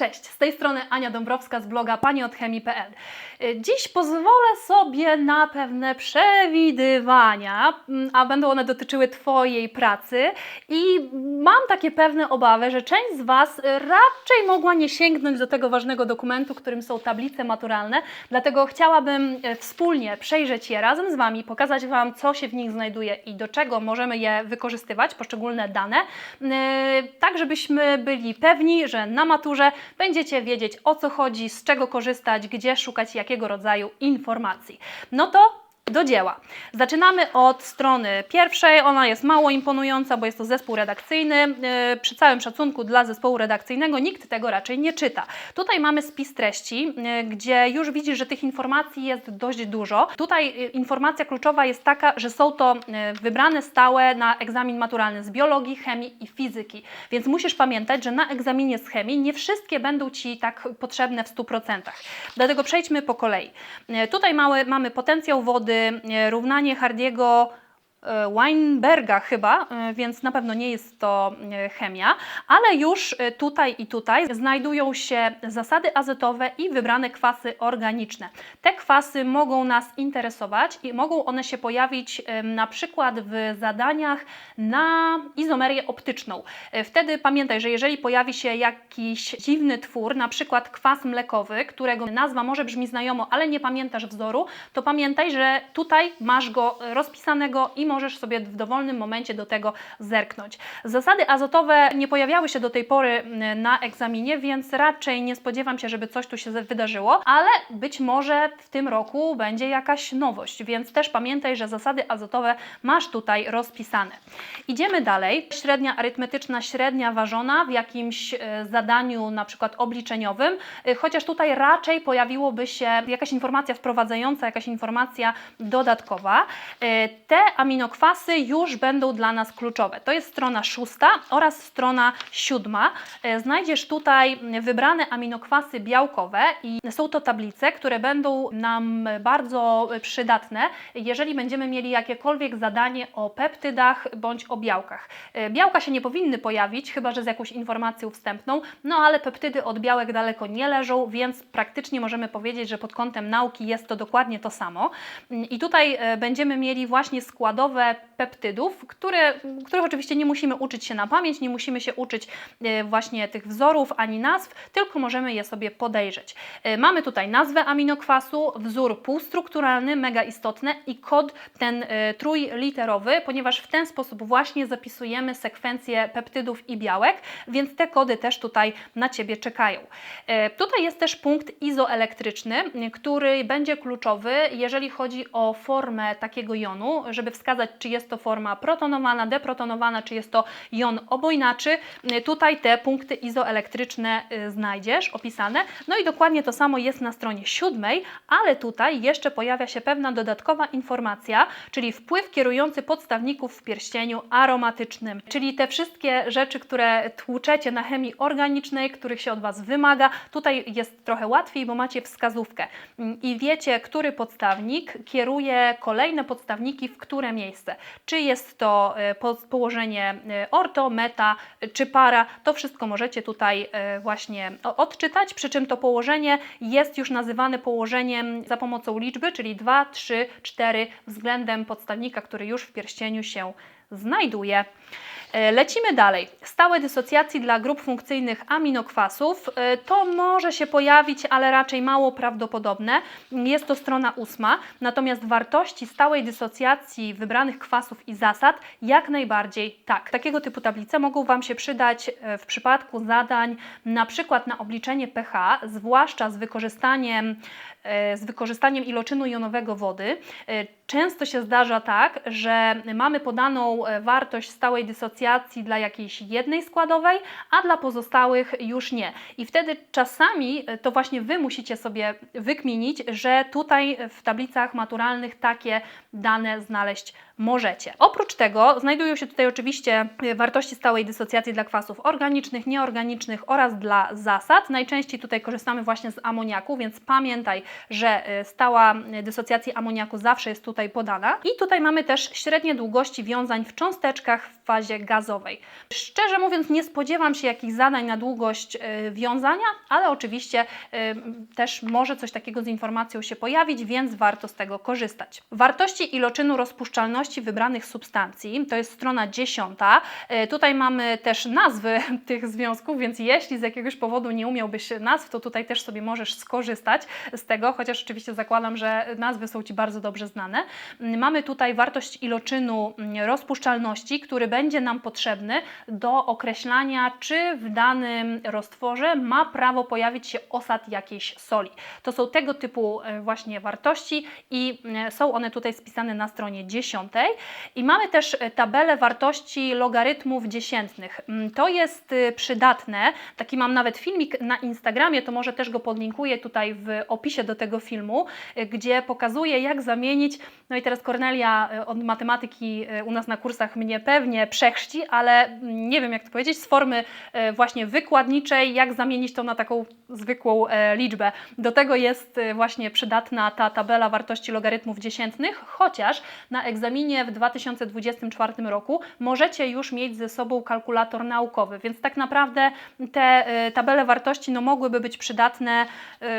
Cześć, z tej strony Ania Dąbrowska z bloga paniodchemii.pl. Y, Dziś pozwolę sobie na pewne przewidywania, mm, a będą one dotyczyły Twojej pracy i mam takie pewne obawy, że część z Was raczej mogła nie sięgnąć do tego ważnego dokumentu, którym są tablice maturalne, dlatego chciałabym y, wspólnie przejrzeć je razem z Wami, pokazać Wam, co się w nich znajduje i do czego możemy je wykorzystywać, poszczególne dane, y, tak żebyśmy byli pewni, że na maturze będziecie wiedzieć o co chodzi, z czego korzystać, gdzie szukać jakiego rodzaju informacji. No to do dzieła. Zaczynamy od strony pierwszej. Ona jest mało imponująca, bo jest to zespół redakcyjny. Yy, Przy całym szacunku dla zespołu redakcyjnego nikt tego raczej nie czyta. Tutaj mamy spis treści, yy, gdzie już widzisz, że tych informacji jest dość dużo. Tutaj yy, informacja kluczowa jest taka, że są to wybrane stałe na egzamin maturalny z biologii, chemii i fizyki. Więc musisz pamiętać, że na egzaminie z chemii nie wszystkie będą Ci tak potrzebne w 100%. Dlatego przejdźmy po kolei. Tutaj mamy potencjał wody, yy, równanie Hardiego Weinberga chyba, e, więc na pewno nie jest to e, chemia, ale już e, tutaj i tutaj znajdują się zasady azetowe i wybrane kwasy organiczne. Te kwasy mogą nas interesować i mogą one się pojawić e, na przykład w zadaniach na izomerię optyczną. E, Wtedy pamiętaj, że jeżeli pojawi się jakiś dziwny twór, na przykład kwas mlekowy, którego nazwa może brzmi znajomo, ale nie pamiętasz wzoru, to pamiętaj, że tutaj masz go rozpisanego i możesz sobie w dowolnym momencie do tego zerknąć. Zasady azotowe nie pojawiały się do tej pory mm, na egzaminie, więc raczej nie spodziewam się, żeby coś tu się wydarzyło, ale być może w tym roku będzie jakaś nowość, więc też pamiętaj, że zasady azotowe masz tutaj rozpisane. Idziemy dalej. Średnia arytmetyczna, średnia ważona w jakimś e, zadaniu na przykład obliczeniowym, e, chociaż tutaj raczej pojawiłoby się jakaś informacja wprowadzająca, jakaś informacja dodatkowa. E, Te aminokwasy już będą dla nas kluczowe. To jest strona szósta oraz strona siódma. E, Znajdziesz tutaj wybrane aminokwasy białkowe i są to tablice, które będą nam bardzo przydatne, jeżeli będziemy mieli jakiekolwiek zadanie o peptydach bądź o białkach. E, Białka się nie powinny pojawić, chyba że z jakąś informacją wstępną, no ale peptydy od białek daleko nie leżą, więc praktycznie możemy powiedzieć, że pod kątem nauki jest to dokładnie to samo. I tutaj e, będziemy mieli właśnie składowe peptydów, które, których oczywiście nie musimy uczyć się na pamięć, nie musimy się uczyć e, właśnie tych wzorów ani nazw, tylko możemy je sobie podejrzeć. E, Mamy tutaj nazwę aminokwasu, wzór półstrukturalny, mega istotne i kod ten e, trójliterowy, ponieważ w ten sposób właśnie zapisujemy sekwencję peptydów i białek, więc te kody też tutaj na Ciebie czekają. Tutaj jest też punkt izoelektryczny, który będzie kluczowy, jeżeli chodzi o formę takiego jonu, żeby wskazać, czy jest to forma protonowana, deprotonowana, czy jest to jon obojnaczy. Tutaj te punkty izoelektryczne e, znajdziesz opisane. No i dokładnie to samo jest na stronie siódmej, ale tutaj jeszcze pojawia się pewna dodatkowa informacja, czyli wpływ kierujący podstawników w pierścieniu aromatycznym, czyli te wszystkie rzeczy, które tłuczecie na chemii organicznej, których się od Was wymaga. Tutaj jest trochę łatwiej, bo macie wskazówkę i wiecie, który podstawnik kieruje kolejne podstawniki w które miejsce. Czy jest to e, po- położenie e, orto, meta, e, czy para, to wszystko możecie tutaj właśnie odczytać, przy czym to położenie jest już nazywane położeniem za pomocą liczby, czyli 2, 3, 4 względem podstawnika, który już w pierścieniu się znajduje. E, Lecimy dalej. Stałe dysocjacji dla grup funkcyjnych aminokwasów. E, To może się pojawić, ale raczej mało prawdopodobne. Jest to strona ósma. Natomiast wartości stałej dysocjacji wybranych kwasów i zasad jak najbardziej tak. Takiego typu tablice mogą Wam się przydać e, w przypadku zadań na przykład na obliczenie pH, zwłaszcza z wykorzystaniem, z wykorzystaniem iloczynu jonowego wody. Często się zdarza tak, że mamy podaną e, wartość stałej dysocjacji dla jakiejś jednej składowej, a dla pozostałych już nie. I wtedy czasami e, to właśnie Wy musicie sobie wykminić, że tutaj w tablicach maturalnych takie dane znaleźć możecie. Oprócz tego znajdują się tutaj oczywiście y, wartości stałej dysocjacji dla kwasów organicznych, nieorganicznych oraz dla zasad. Najczęściej tutaj korzystamy właśnie z amoniaku, więc pamiętaj, że stała dysocjacji amoniaku zawsze jest tutaj podana. I tutaj mamy też średnie długości wiązań w cząsteczkach w fazie gazowej. Szczerze mówiąc, nie spodziewam się jakichś zadań na długość y, wiązania, ale oczywiście y, też może coś takiego z informacją się pojawić, więc warto z tego korzystać. Wartości iloczynu rozpuszczalności wybranych substancji to jest strona 10. Y, Tutaj mamy też nazwy tych związków, więc jeśli z jakiegoś powodu nie umiałbyś nazw, to tutaj też sobie możesz skorzystać z tego, chociaż oczywiście zakładam, że nazwy są Ci bardzo dobrze znane. Mamy tutaj wartość iloczynu mm, rozpuszczalności, który będzie nam potrzebny do określania, czy w danym roztworze ma prawo pojawić się osad jakiejś soli. To są tego typu e, właśnie wartości i e, są one tutaj spisane na stronie 10. I mamy też e, tabelę wartości logarytmów dziesiętnych. Mm, To jest przydatne. Taki mam nawet filmik na Instagramie, to może też go podlinkuję tutaj w opisie do tego filmu, gdzie pokazuję jak zamienić, no i teraz Kornelia od matematyki u nas na kursach mnie pewnie przechrzci, ale nie wiem jak to powiedzieć, z formy y, właśnie wykładniczej, jak zamienić to na taką zwykłą e, liczbę. Do tego jest y, właśnie przydatna ta tabela wartości logarytmów dziesiętnych, chociaż na egzaminie w 2024 roku możecie już mieć ze sobą kalkulator naukowy, więc tak naprawdę te tabele wartości no, mogłyby być przydatne,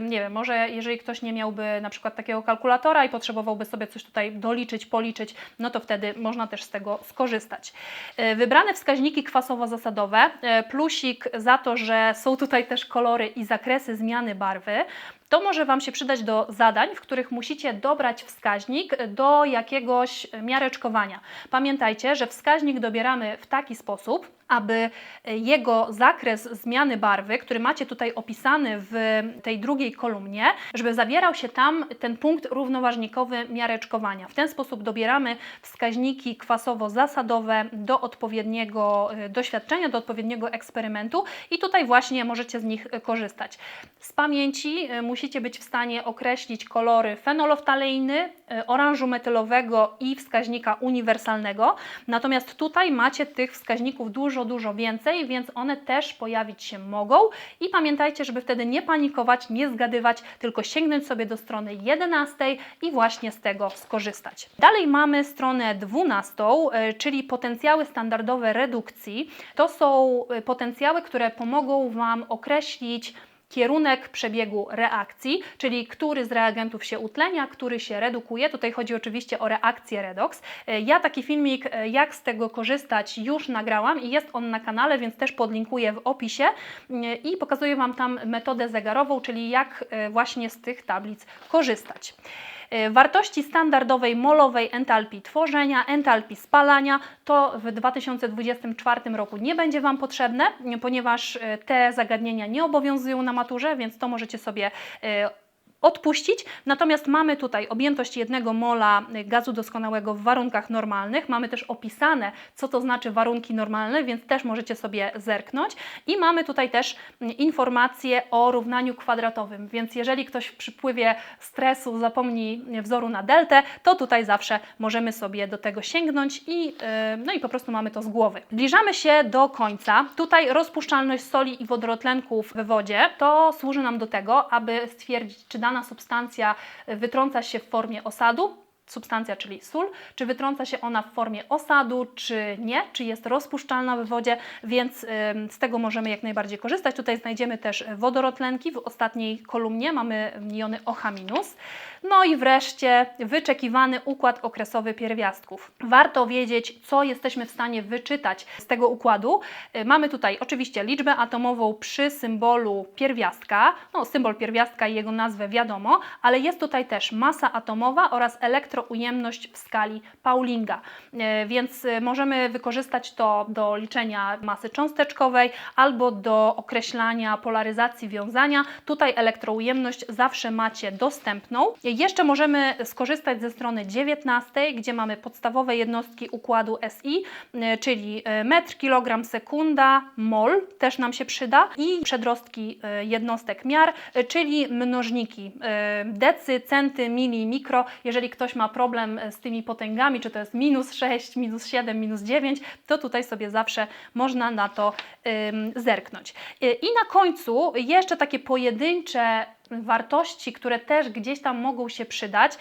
nie wiem, może jeżeli ktoś nie miałby na przykład takiego kalkulatora i potrzebowałby sobie coś tutaj doliczyć, policzyć, no to wtedy można też z tego skorzystać. Y, Wybrane wskaźniki kwasowo-zasadowe, y, plusik za to, że są tutaj też kolory i zakresy zmiany barwy, to może Wam się przydać do zadań, w których musicie dobrać wskaźnik do jakiegoś miareczkowania. Pamiętajcie, że wskaźnik dobieramy w taki sposób, aby jego zakres zmiany barwy, który macie tutaj opisany w tej drugiej kolumnie, żeby zawierał się tam ten punkt równoważnikowy miareczkowania. W ten sposób dobieramy wskaźniki kwasowo-zasadowe do odpowiedniego y, doświadczenia, do odpowiedniego eksperymentu i tutaj właśnie możecie z nich y, korzystać. Z pamięci musicie być w stanie określić kolory fenoloftaleiny, oranżu metylowego i wskaźnika uniwersalnego. Natomiast tutaj macie tych wskaźników dużo, dużo więcej, więc one też pojawić się mogą. I pamiętajcie, żeby wtedy nie panikować, nie zgadywać, tylko sięgnąć sobie do strony 11 i właśnie z tego skorzystać. Dalej mamy stronę 12, y, czyli potencjały standardowe redukcji. To są y, potencjały, które pomogą Wam określić kierunek przebiegu reakcji, czyli który z reagentów się utlenia, który się redukuje. Tutaj chodzi oczywiście o reakcję redox. E, Ja taki filmik, e, jak z tego korzystać, już nagrałam i jest on na kanale, więc też podlinkuję w opisie E, i pokazuję Wam tam metodę zegarową, czyli jak właśnie z tych tablic korzystać. E, Wartości standardowej molowej entalpii tworzenia, entalpii spalania to w 2024 roku nie będzie Wam potrzebne, ponieważ e, te zagadnienia nie obowiązują na maturze, więc to możecie sobie e, odpuścić. Natomiast mamy tutaj objętość jednego mola gazu doskonałego w warunkach normalnych. Mamy też opisane, co to znaczy warunki normalne, więc też możecie sobie zerknąć. I mamy tutaj też informacje o równaniu kwadratowym, więc jeżeli ktoś w przypływie stresu zapomni wzoru na deltę, to tutaj zawsze możemy sobie do tego sięgnąć i, yy, no i po prostu mamy to z głowy. Zbliżamy się do końca. Tutaj rozpuszczalność soli i wodorotlenków w wodzie to służy nam do tego, aby stwierdzić, czy dana substancja wytrąca się w formie osadu, substancja, czyli sól, czy wytrąca się ona w formie osadu, czy nie, czy jest rozpuszczalna w wodzie, więc z tego możemy jak najbardziej korzystać. Tutaj znajdziemy też wodorotlenki. W ostatniej kolumnie mamy jony OH-. No i wreszcie wyczekiwany układ okresowy pierwiastków. Warto wiedzieć, co jesteśmy w stanie wyczytać z tego układu. Y, Mamy tutaj oczywiście liczbę atomową przy symbolu pierwiastka. No, symbol pierwiastka i jego nazwę wiadomo, ale jest tutaj też masa atomowa oraz elektroujemność w skali Paulinga. Y, Więc y, możemy wykorzystać to do liczenia masy cząsteczkowej albo do określania polaryzacji wiązania. Tutaj elektroujemność zawsze macie dostępną. Jeszcze możemy skorzystać ze strony 19, gdzie mamy podstawowe jednostki układu SI, czyli metr, kilogram, sekunda, mol też nam się przyda i przedrostki jednostek miar, czyli mnożniki decy, centy, mili, mikro. Jeżeli ktoś ma ma problem e, z tymi potęgami, czy to jest minus 6, minus 7, minus 9, to tutaj sobie zawsze można na to zerknąć. Y, I na końcu jeszcze takie pojedyncze wartości, które też gdzieś tam mogą się przydać.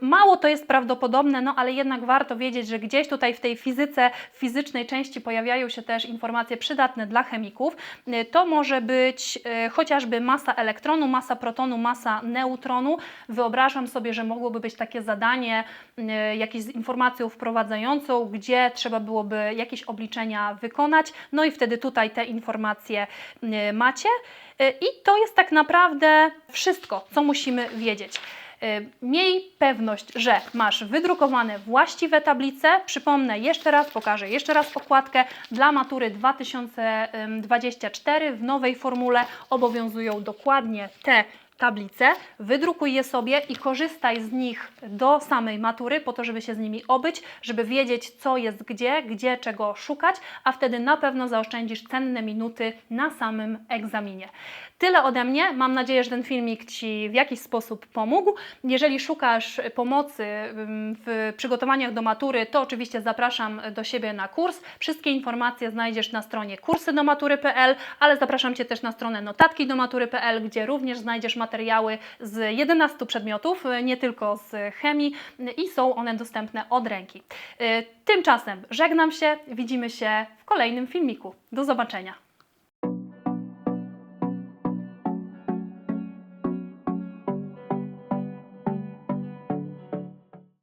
Mało to jest prawdopodobne, no ale jednak warto wiedzieć, że gdzieś tutaj w tej fizyce, w fizycznej części pojawiają się też informacje przydatne dla chemików. Y, To może być y, chociażby masa elektronu, masa protonu, masa neutronu. Wyobrażam sobie, że mogłoby być takie zadanie, y, jakieś z informacją wprowadzającą, gdzie trzeba byłoby jakieś obliczenia wykonać. No i wtedy tutaj te informacje macie. Y, I to jest tak naprawdę wszystko, co musimy wiedzieć. Y, Miej pewność, że masz wydrukowane właściwe tablice. Przypomnę jeszcze raz, pokażę jeszcze raz okładkę. Dla matury 2024 w nowej formule obowiązują dokładnie te tablice, wydrukuj je sobie i korzystaj z nich do samej matury, po to, żeby się z nimi obyć, żeby wiedzieć, co jest gdzie, gdzie czego szukać, a wtedy na pewno zaoszczędzisz cenne minuty na samym egzaminie. Tyle ode mnie. Mam nadzieję, że ten filmik Ci w jakiś sposób pomógł. Jeżeli szukasz pomocy w przygotowaniach do matury, to oczywiście zapraszam do siebie na kurs. Wszystkie informacje znajdziesz na stronie kursydomatury.pl, ale zapraszam Cię też na stronę notatkidomatury.pl, gdzie również znajdziesz materiały z 11 przedmiotów, y, nie tylko z chemii y, i są one dostępne od ręki. Y, Tymczasem żegnam się, widzimy się w kolejnym filmiku. Do zobaczenia.